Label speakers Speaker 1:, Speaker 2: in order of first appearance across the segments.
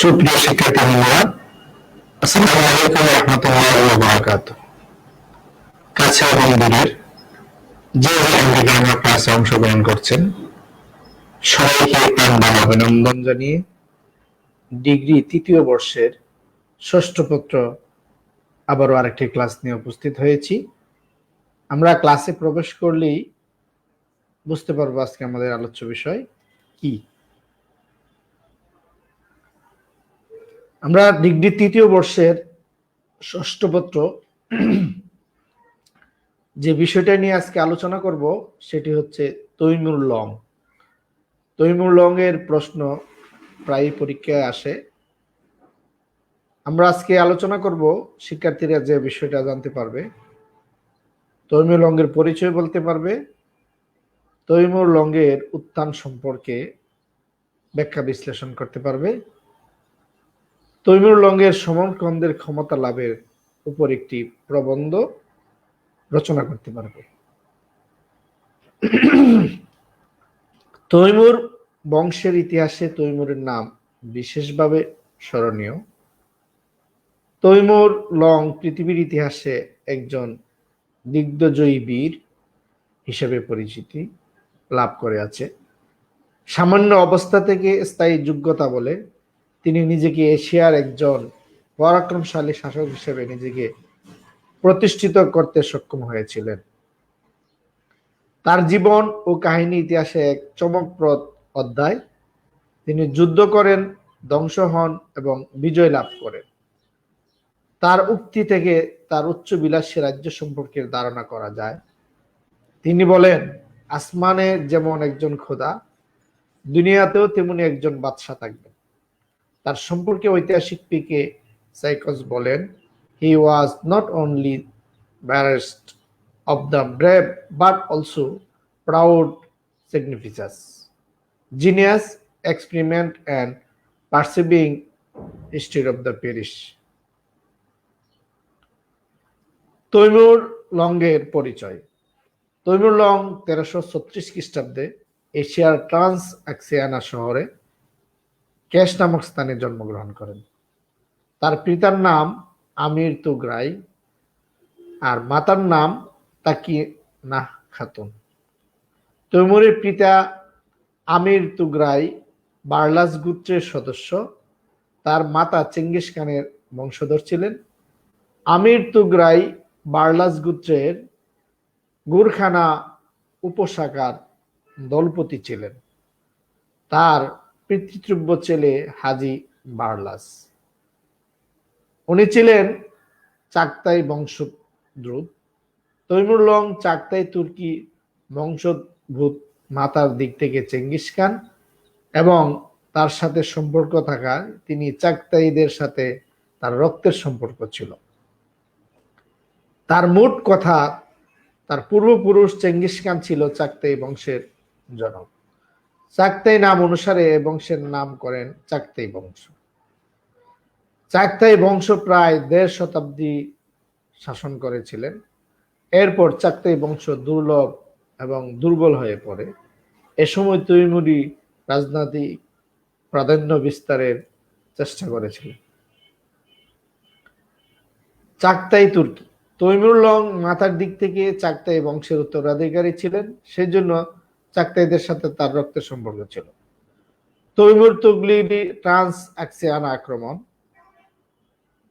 Speaker 1: সুপ্রিয় শিক্ষার্থী বন্ধুরা আসসালামু আলাইকুম রহমতুল্লাহ বারাকাত কাছে এবং দূরের যে আমার ক্লাসে অংশগ্রহণ করছেন, সবাইকে প্রাণবান অভিনন্দন জানিয়ে ডিগ্রি তৃতীয় বর্ষের ষষ্ঠ পত্র আবারও আরেকটি ক্লাস নিয়ে উপস্থিত হয়েছি। আমরা ক্লাসে প্রবেশ করলেই বুঝতে পারব আজকে আমাদের আলোচ্য বিষয় কি। আমরা ডিগ্রি তৃতীয় বর্ষের ষষ্ঠ পত্র যে বিষয়টা নিয়ে আজকে আলোচনা করব, সেটি হচ্ছে তৈমুর লং। তৈমুর লং এর প্রশ্ন প্রায় পরীক্ষায় আসে। আমরা আজকে আলোচনা করব শিক্ষার্থীরা যে বিষয়টা জানতে পারবে। তৈমুর লঙ্গের পরিচয় বলতে পারবে। তৈমুর লঙ্গের উত্থান সম্পর্কে ব্যাখ্যা বিশ্লেষণ করতে পারবে। তৈমুর লঙ্গের সমরকন্দের ক্ষমতা লাভের উপর একটি প্রবন্ধ রচনা করতে পারবে। তৈমুর বংশের ইতিহাসে তৈমুরের নাম বিশেষভাবে স্মরণীয়। তৈমুর লং পৃথিবীর ইতিহাসে একজন দিগ্গজয়ী বীর হিসেবে পরিচিতি লাভ করে আছে। সামান্য অবস্থা থেকে স্থায়ী যোগ্যতা বলে তিনি নিজেকে এশিয়ার একজন পরাক্রমশালী শাসক হিসেবে নিজেকে প্রতিষ্ঠিত করতে সক্ষম হয়েছিলেন। তার জীবন ও কাহিনী ইতিহাসে এক চমকপ্রদ অধ্যায়। তিনি যুদ্ধ করেন, ধ্বংস হন এবং বিজয় লাভ করেন। তার উক্তি থেকে তার উচ্চ বিলাসী রাজ্য সম্পর্কে ধারণা করা যায়। তিনি বলেন, আসমানে যেমন একজন খোদা, দুনিয়াতেও তেমনি একজন বাদশাহ থাকবেন। তার সম্পর্কে ঐতিহাসিক পিকে সাইকস বলেন he was not only bravest of the brave but also proud significant genius experiment and perceiving history of the perish Timur লঙ্গের পরিচয়। তৈমুর লং তেরোশো ছত্রিশ খ্রিস্টাব্দে এশিয়ার ট্রান্স অ্যাক্সিয়ানা শহরে ক্যাশ নামক স্থানে জন্মগ্রহণ করেন। তার পিতার নাম আমির তুগরাই আর মাতার নাম তাকি নাহ খাতুন। তৈমুরের পিতা আমির তুগরাই বার্লাস গোত্রের সদস্য। তার মাতা চেঙ্গিস খানের বংশধর ছিলেন। আমির তুগরাই বার্লাস গোত্রের গুরখানা উপশাখার দলপতি ছিলেন। তার পিতৃব্য ছেলে হাজি বার্লাস। উনি ছিলেন চাকতাই বংশদ্রুত তৈমুর লং চাকতাই তুর্কি বংশোদ্ভূত মাতার দিক থেকে চেঙ্গিস খান এবং তার সাথে সম্পর্ক থাকা তিনি চাকতাইদের সাথে তার রক্তের সম্পর্ক ছিল। তার মোট কথা তার পূর্বপুরুষ চেঙ্গিস খান ছিল চাকতাই বংশের জনক। চাকতাই নাম অনুসারে বংশের নাম করেন চাকতাই বংশ। চাকতাই বংশ প্রায় দেড় শতাব্দী শাসন করেছিলেন। এরপর চাকতাই বংশ দুর্লভ এবং দুর্বল হয়ে পড়ে। এ সময় তৈমুরি রাজনৈতিক প্রাধান্য বিস্তারের চেষ্টা করেছিলেন। চাকতাই তুর্কি। তৈমুর লং মাথার দিক থেকে চাকতাই বংশের উত্তরাধিকারী ছিলেন। সেজন্য চাকতাইদের সাথে তার রক্তের সম্পর্ক ছিল। তৈমুর তুগলিডি ট্রান্স অ্যাক্সিয়ানা আক্রমণ।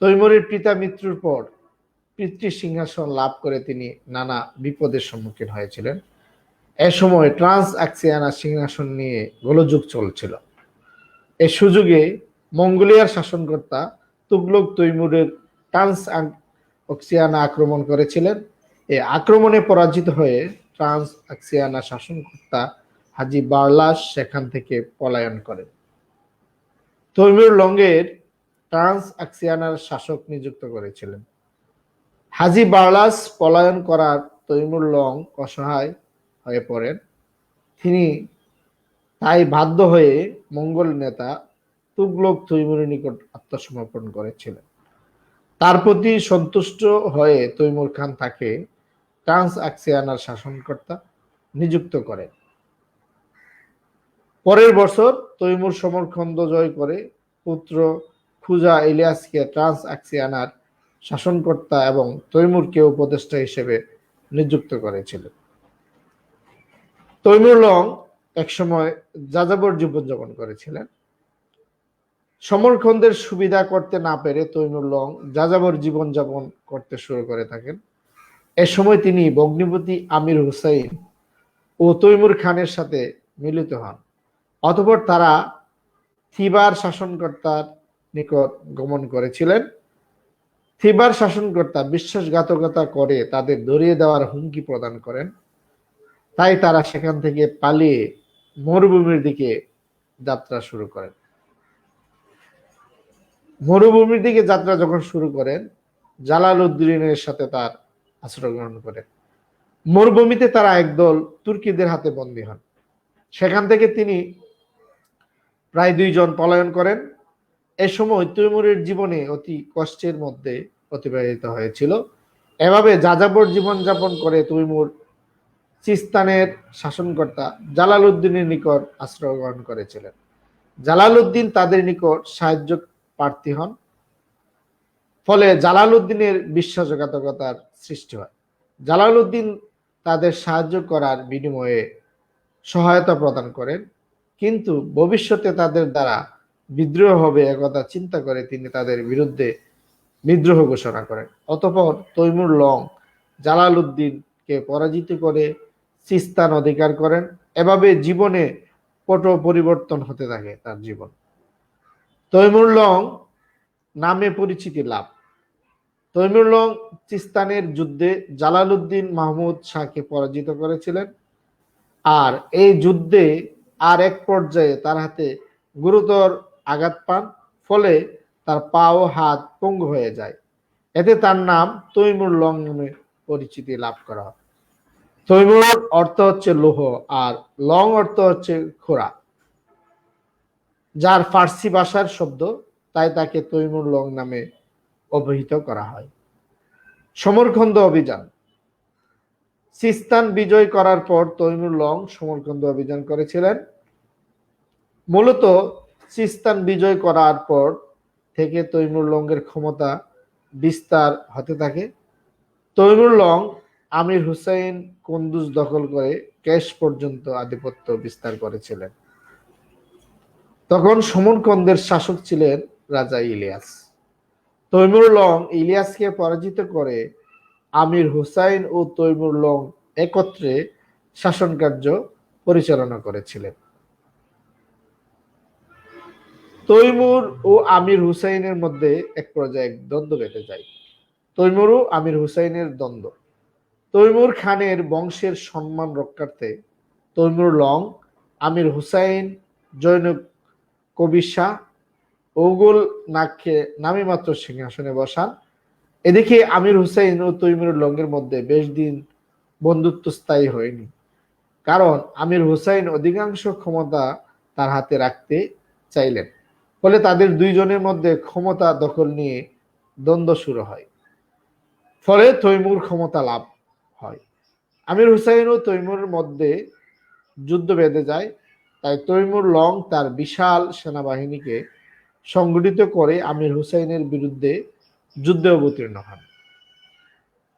Speaker 1: তৈমুরের পিতা মৃত্যুর পর পিতৃ সিংহাসন লাভ করে তিনি নানা বিপদের সম্মুখীন হয়েছিলেন। এ সময় ট্রান্স অ্যাক্সিয়ানা সিংহাসন নিয়ে গোলযুগ চলছিল। এ সুযোগে মঙ্গোলিয়ার শাসনকর্তা তুগলক তৈমুরের ট্রান্স অক্সিয়ানা আক্রমণ করেছিলেন। এই আক্রমণে পরাজিত হয়ে ট্রান্স অক্সিয়ানা শাসনকর্তা হাজি বার্লাস সেখান থেকে পলায়ন করেন। তৈমুর লঙ্গের ট্রান্স অক্সিয়ানার শাসক নিযুক্ত করেছিলেন। হাজি বার্লাস পলায়ন করার তৈমুর লং অসহায় হয়ে পড়েন। তিনি তাই বাধ্য হয়ে মঙ্গল নেতা তুগলক তৈমুরের নিকট আত্মসমর্পণ করেছিলেন। তার প্রতি সন্তুষ্ট হয়ে তৈমুর খান তাকে ট্রান্স অ্যাক্সিয়ানার শাসনকর্তা নিযুক্ত করেন। পরের বছর তৈমুর সমরখন্দ জয় করে পুত্র খুজা ইলিয়াসকে ট্রান্স আক্সিয়ানার শাসনকর্তা এবং তৈমুরকে উপদেষ্টা হিসেবে নিযুক্ত করেছিলেন তৈমুর লং একসময় যাযাবর জীবনযাপন করেছিলেন। সমরখন্দের সুবিধা করতে না পেরে তৈমুর লং যাযাবর জীবনযাপন করতে শুরু করে থাকেন। এ সময় তিনি ভগ্নিপতি আমির হুসাইন ও তৈমুর খানের সাথে মিলিত হন, অতঃপর তারা থিবার শাসনকর্তার নিকট গমন করেছিলেন। থিবার শাসনকর্তা বিশ্বাসঘাতকতা করে তাদের ধরিয়ে দেওয়ার হুমকি প্রদান করেন। তাই তারা সেখান থেকে পালিয়ে মরুভূমির দিকে যাত্রা শুরু করেন। মরুভূমির দিকে যাত্রা যখন শুরু করেন জালাল উদ্দিনের সাথে তার আশ্রয় গ্রহণ করেন মরুভূমিতে তারা একদল তুর্কিদের হাতে বন্দী হন। সেখান থেকে তিনি প্রায় দুইজন পলায়ন করেন। এ সময় তৈমুরের জীবনে অতি কষ্টের মধ্যে অতিবাহিত হয়েছিল। এভাবে যাযাবর জীবনযাপন করে তৈমুর সিস্তানের শাসনকর্তা জালাল উদ্দিনের নিকট আশ্রয় গ্রহণ করেছিলেন। জালাল উদ্দিন তাদের নিকট সাহায্য প্রার্থী হন। ফলে জালাল উদ্দিনের বিশ্বাসঘাতকতার সৃষ্টি হয়। জালাল উদ্দিন তাদের সাহায্য করার বিনিময়ে সহায়তা প্রদান করেন, কিন্তু ভবিষ্যতে তাদের দ্বারা বিদ্রোহ হবে একথা চিন্তা করে তিনি তাদের বিরুদ্ধে বিদ্রোহ ঘোষণা করেন। অতঃপর তৈমুর লং জালাল উদ্দিনকে পরাজিত করে সিস্তান অধিকার করেন। এভাবে জীবনে পট পরিবর্তন হতে থাকে তার জীবন। তৈমুর লং নামে পরিচিতি লাভ তৈমুর লং চিস্তানের যুদ্ধে জালালউদ্দিন মাহমুদ শাহকে পরাজিত করেছিলেন। আর এই যুদ্ধে আর এক পর্যায়ে তার হাতে গুরুতর আঘাত পান, ফলে তার পা ও হাত পঙ্গু হয়ে যায়। এতে তার নাম তৈমুর লং নামে পরিচিতি লাভ করা হয়। তৈমুর অর্থ হচ্ছে লোহ আর লং অর্থ হচ্ছে খোরা যার ফার্সি ভাষার শব্দ, তাই তাকে তৈমুর লং নামে অভিহিত করা হয়। সমরখন্দ অভিযান। সিস্তান বিজয় করার পর তৈমুর লং সমরখন্দ অভিযান করেছিলেন। মূলত সিস্তান বিজয় করার পর থেকে তৈমুর লঙ্গের ক্ষমতা বিস্তার হতে থাকে। Timur Lang Amir Husain Kunduz দখল করে ক্যাশ পর্যন্ত আধিপত্য বিস্তার করেছিলেন। তখন সমরকন্দের শাসক ছিলেন রাজা ইলিয়াস। তৈমুর লং ইলিয়াসকে পরাজিত করে আমির হুসাইন ও তৈমুর লং একত্রে শাসন কার্য পরিচালনা করেছিলেন। তৈমুর ও আমির হুসাইনের মধ্যে এক পর্যায়ে দ্বন্দ্ব বেঁধে যায়। তৈমুর ও আমির হুসাইনের দ্বন্দ্ব। তৈমুর খানের বংশের সম্মান রক্ষার্থে তৈমুর লং, আমির হুসাইন, জৈনক কবির শাহ ওগুল, নাককে নামে মাত্র সিংহাসনে বসান। এদিকে আমির হুসাইন ও তৈমুর লঙ্গের মধ্যে বেশ দিন বন্ধুত্ব স্থায়ী হয়নি। কারণ আমির হুসাইন অধিকাংশ ক্ষমতা তার হাতে রাখতে চাইলেন। ফলে তাদের দুইজনের মধ্যে ক্ষমতা দখল নিয়ে দ্বন্দ্ব শুরু হয়। ফলে তৈমুর ক্ষমতা লাভ হয়। আমির হুসাইন ও তৈমুরের মধ্যে যুদ্ধ বেঁধে যায়, তাই তৈমুর লং তার বিশাল সেনাবাহিনীকে সংগঠিত করে আমির হুসাইনের বিরুদ্ধে যুদ্ধে অবতীর্ণ হন।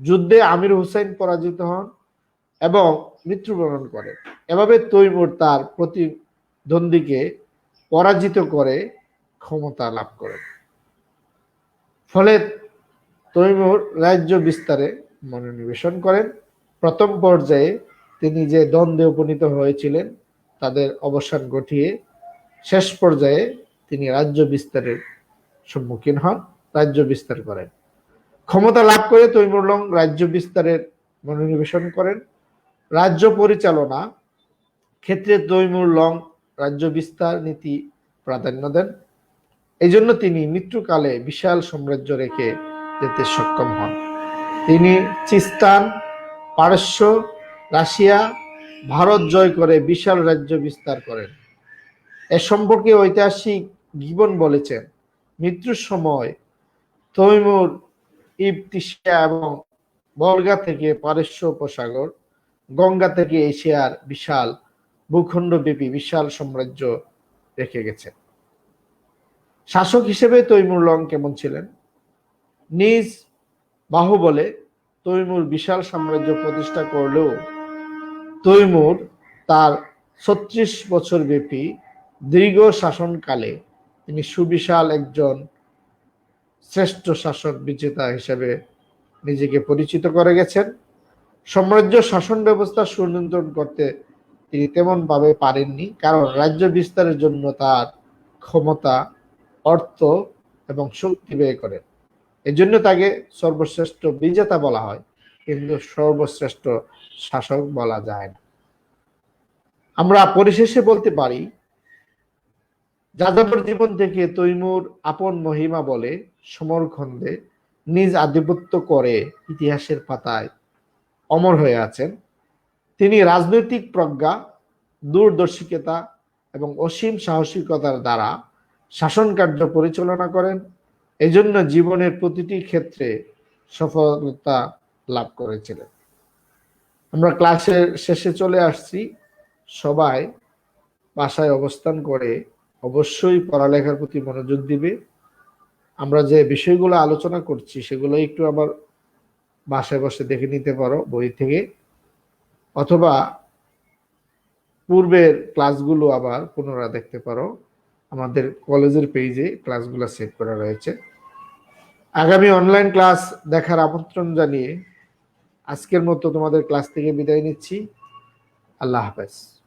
Speaker 1: যুদ্ধে আমির হুসাইন পরাজিত হন এবং মৃত্যুবরণ করেন। এভাবে তৈমুর তার প্রতিদ্বন্দ্বীকে পরাজিত করে ক্ষমতা লাভ করেন। ফলে তৈমুর রাজ্য বিস্তারে মনোনিবেশন করেন। প্রথম পর্যায়ে তিনি যে দ্বন্দ্বে উপনীত হয়েছিলেন, তাদের অবসান ঘটিয়ে শেষ পর্যায়ে তিনি রাজ্য বিস্তারের সম্মুখীন হন, রাজ্য বিস্তার করেন। ক্ষমতা লাভ করে তৈমুরলং রাজ্য বিস্তারের মনোনিবেশন করেন। রাজ্য পরিচালনা ক্ষেত্রে তৈমুর লং রাজ্য বিস্তার নীতি প্রাধান্য দেন। এই জন্য তিনি মৃত্যুকালে বিশাল সাম্রাজ্য রেখে যেতে সক্ষম হন। তিনি চিস্তান, পারস্য, রাশিয়া, ভারত জয় করে বিশাল রাজ্য বিস্তার করেন। এ সম্পর্কে ঐতিহাসিক গিবন বলেছেন, মৃত্যুর সময় তৈমুর ইবতিশিয়া এবং বলগা থেকে পারস্য উপসাগর, গঙ্গা থেকে এশিয়ার বিশাল ভূখণ্ডব্যাপী বিশাল সাম্রাজ্য রেখে গেছেন শাসক হিসেবে তৈমুর লং কেমন ছিলেন? নিজ বাহুবলে তৈমুর বিশাল সাম্রাজ্য প্রতিষ্ঠা করলেও তৈমুর তার ছত্রিশ বছর ব্যাপী দীর্ঘ শাসনকালে তিনি সুবিশাল একজন শ্রেষ্ঠ শাসক বিজেতা হিসেবে নিজেকে পরিচিত করে গেছেন। সাম্রাজ্য শাসন ব্যবস্থা সুনিয়ন্ত্রণ করতে তিনি তেমন ভাবে পারেননি, কারণ রাজ্য বিস্তারের জন্য তার ক্ষমতা, অর্থ এবং শক্তি ব্যয় করেন। এজন্য তাকে সর্বশ্রেষ্ঠ বিজেতা বলা হয়, কিন্তু সর্বশ্রেষ্ঠ শাসক বলা যায় না। আমরা পরিশেষে বলতে পারি যাযাবর জীবন থেকে তৈমুর আপন মহিমা বলে সমরখন্দে নিজ আধিপত্য করে ইতিহাসের পাতায় অমর হয়ে আছেন। তিনি রাজনৈতিক প্রজ্ঞা দূরদর্শিকতা এবং অসীম সাহসিকতার দ্বারা শাসন কার্য পরিচালনা করেন। এজন্য জীবনের প্রতিটি ক্ষেত্রে সফলতা লাভ করেছিলেন। আমরা ক্লাসের শেষে চলে আসছি। সবাই বাসায় অবস্থান করে অবশ্যই পড়ালেখার প্রতি মনোযোগ দিবে। আমরা যে বিষয়গুলো আলোচনা করছি, সেগুলো একটু আবার বাসায় বসে দেখে নিতে পারো বই থেকে। অথবা পূর্বের ক্লাসগুলো আবার পুনরায় দেখতে পারো। আমাদের কলেজের পেজে ক্লাসগুলো সেভ করা রয়েছে। আগামী অনলাইন ক্লাস দেখার আমন্ত্রণ জানিয়ে আজকের মতো তোমাদের ক্লাস থেকে বিদায় নিচ্ছি। আল্লাহ হাফেজ।